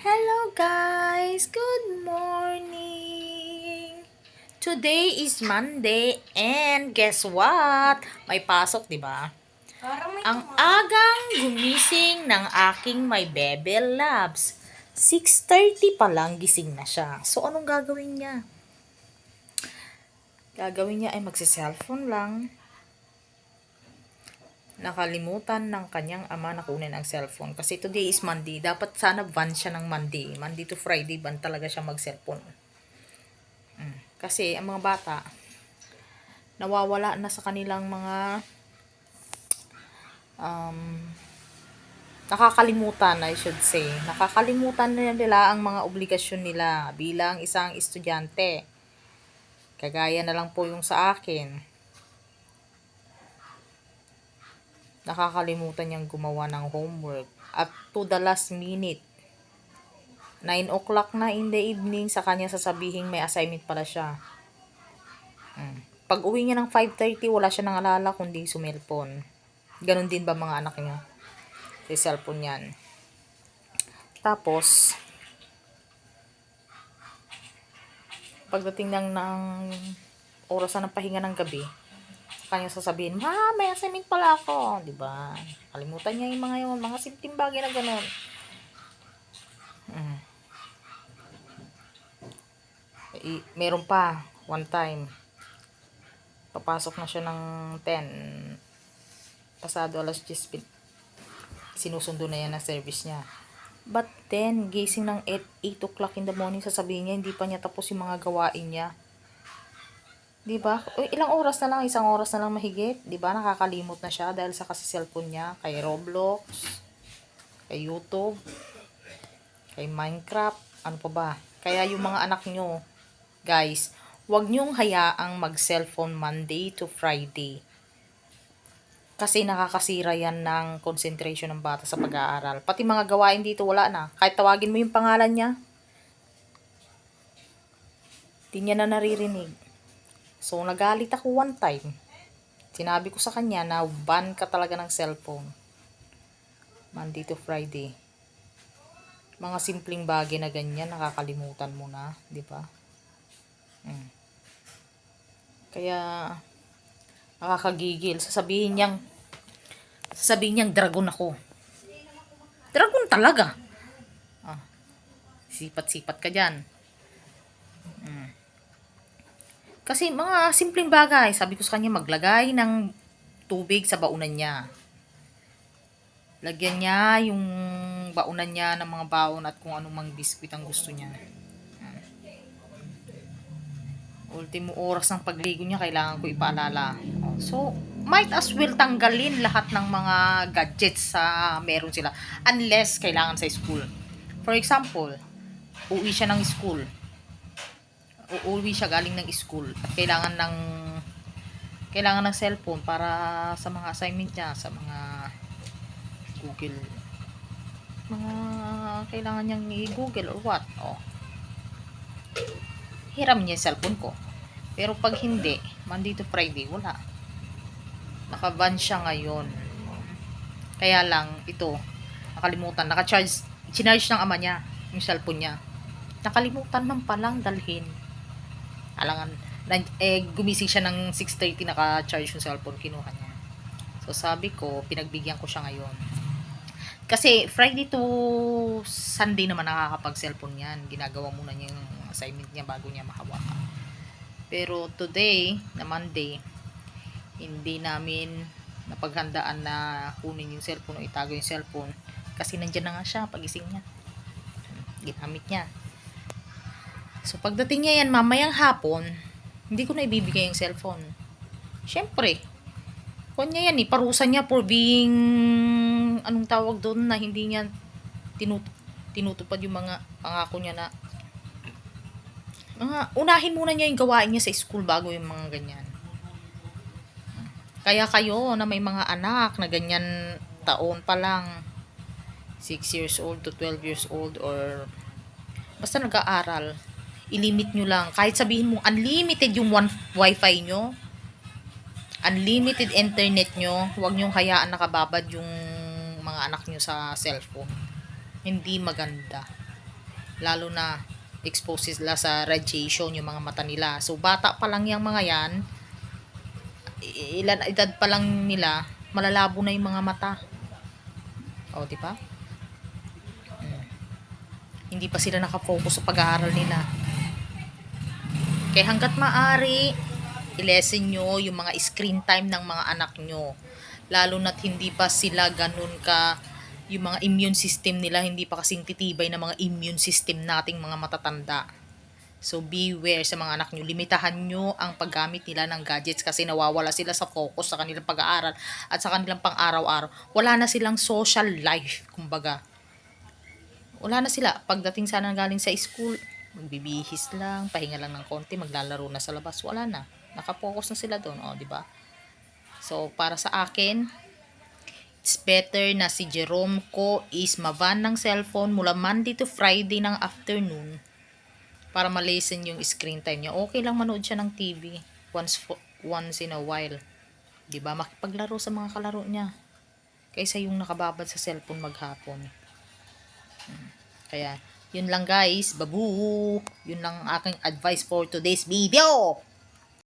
Hello guys! Good morning! Today is Monday and guess what? May pasok, di ba? Ang agang gumising ng aking may Bebel Labs. 6.30 pa lang gising na siya. So, anong gagawin niya? Gagawin niya ay magsi-cellphone lang. Nakalimutan ng kanyang ama na kunin ang cellphone. Kasi today is Monday. Dapat sana ban siya ng Monday. Monday to Friday, ban talaga siya mag-cellphone. Mm. Kasi ang mga bata, nawawala na sa kanilang mga um, nakakalimutan, I should say. Nakakalimutan na nila ang mga obligasyon nila bilang isang estudyante. Kagaya na lang po yung sa akin. Nakakalimutan niyang gumawa ng homework. Up to the last minute. 9 o'clock na in the evening, sa kanya sasabihin may assignment pala siya. Mm. Pag uwi niya ng 5.30, wala siya nang alala kundi sumelpon. Ganon din ba mga anak niya? Sa cellphone yan. Tapos, pagdating ng, ng oras na ng pahinga ng gabi, kanya sasabihin, Ma, may assignment pala ako. Di ba? Kalimutan niya yung mga yun, mga simpleng bagay na ganon. Mm. I- meron pa, one time, papasok na siya ng 10, pasado alas 10, pin- sinusundo na yan ang service niya. But then, gising ng 8, 8 o'clock in the morning, sasabihin niya, hindi pa niya tapos yung mga gawain niya. Di ba? Uy, Ilang oras na lang, isang oras na lang mahigit. Di ba? Nakakalimot na siya dahil sa kasi cellphone niya, kay Roblox, kay YouTube, kay Minecraft, ano pa ba? Kaya yung mga anak nyo, guys, huwag nyong hayaang mag-cellphone Monday to Friday. Kasi nakakasira yan ng concentration ng bata sa pag-aaral. Pati mga gawain dito, wala na. Kahit tawagin mo yung pangalan niya, di niya na naririnig. So, nagalit ako one time. Sinabi ko sa kanya na ban ka talaga ng cellphone. Monday to Friday. Mga simpleng bagay na ganyan, nakakalimutan mo na, di ba? Mm. Kaya, nakakagigil. Sasabihin niyang, sasabihin niyang dragon ako. Dragon talaga. Ah, sipat-sipat ka dyan. Kasi mga simpleng bagay, sabi ko sa kanya maglagay ng tubig sa baunan niya. Lagyan niya yung baunan niya ng mga baon at kung anong mang biskwit ang gusto niya. Ultimo oras ng pagligo niya, kailangan ko ipaalala. So, might as well tanggalin lahat ng mga gadgets sa meron sila. Unless kailangan sa school. For example, uwi siya ng school uuwi siya galing ng school at kailangan ng kailangan ng cellphone para sa mga assignment niya, sa mga Google mga kailangan niyang i-Google or what. Oh. Hiram niya yung cellphone ko. Pero pag hindi, Monday to Friday, wala. Naka-ban siya ngayon. Kaya lang, ito, nakalimutan. Naka-charge, chinarge ng ama niya, yung cellphone niya. Nakalimutan man palang dalhin alangan nag, eh, gumising siya ng 6.30 naka-charge yung cellphone kinuha niya. So sabi ko pinagbigyan ko siya ngayon. Kasi Friday to Sunday naman nakakapag cellphone yan. Ginagawa muna niya yung assignment niya bago niya mahawakan pero today na Monday hindi namin napaghandaan na kunin yung cellphone o itago yung cellphone. Kasi nandyan na nga siya pagising niya. Ginamit niya So, pagdating niya yan, mamayang hapon, hindi ko na ibibigay yung cellphone. Siyempre, kanya yan eh, parusa niya for being, anong tawag doon na hindi niya tinut tinutupad yung mga pangako niya na, mga, unahin muna niya yung gawain niya sa school bago yung mga ganyan. Kaya kayo na may mga anak na ganyan taon pa lang, 6 years old to 12 years old or basta nag-aaral, ilimit nyo lang. Kahit sabihin mo, unlimited yung one, wifi nyo, unlimited internet nyo, huwag nyo hayaan nakababad yung mga anak nyo sa cellphone. Hindi maganda. Lalo na expose sila sa radiation yung mga mata nila. So, bata pa lang yung mga yan, ilan edad pa lang nila, malalabo na yung mga mata. O, di ba? Mm. Hindi pa sila nakafocus sa pag-aaral nila. Kaya hanggat maaari, i-lesson nyo yung mga screen time ng mga anak nyo. Lalo na't hindi pa sila ganun ka, yung mga immune system nila, hindi pa kasing titibay na mga immune system nating mga matatanda. So, beware sa mga anak nyo. Limitahan nyo ang paggamit nila ng gadgets kasi nawawala sila sa focus sa kanilang pag-aaral at sa kanilang pang-araw-araw. Wala na silang social life, kumbaga. Wala na sila. Pagdating sana galing sa school, magbibihis lang, pahinga lang ng konti, maglalaro na sa labas. Wala na. Nakapokus na sila doon, oh, di ba? So, para sa akin, it's better na si Jerome ko is maban ng cellphone mula Monday to Friday ng afternoon para malesen yung screen time niya. Okay lang manood siya ng TV once fo- once in a while. 'Di ba? Makipaglaro sa mga kalaro niya. Kaysa yung nakababad sa cellphone maghapon. Hmm. Kaya, yun lang guys. Babu! Yun lang ang aking advice for today's video.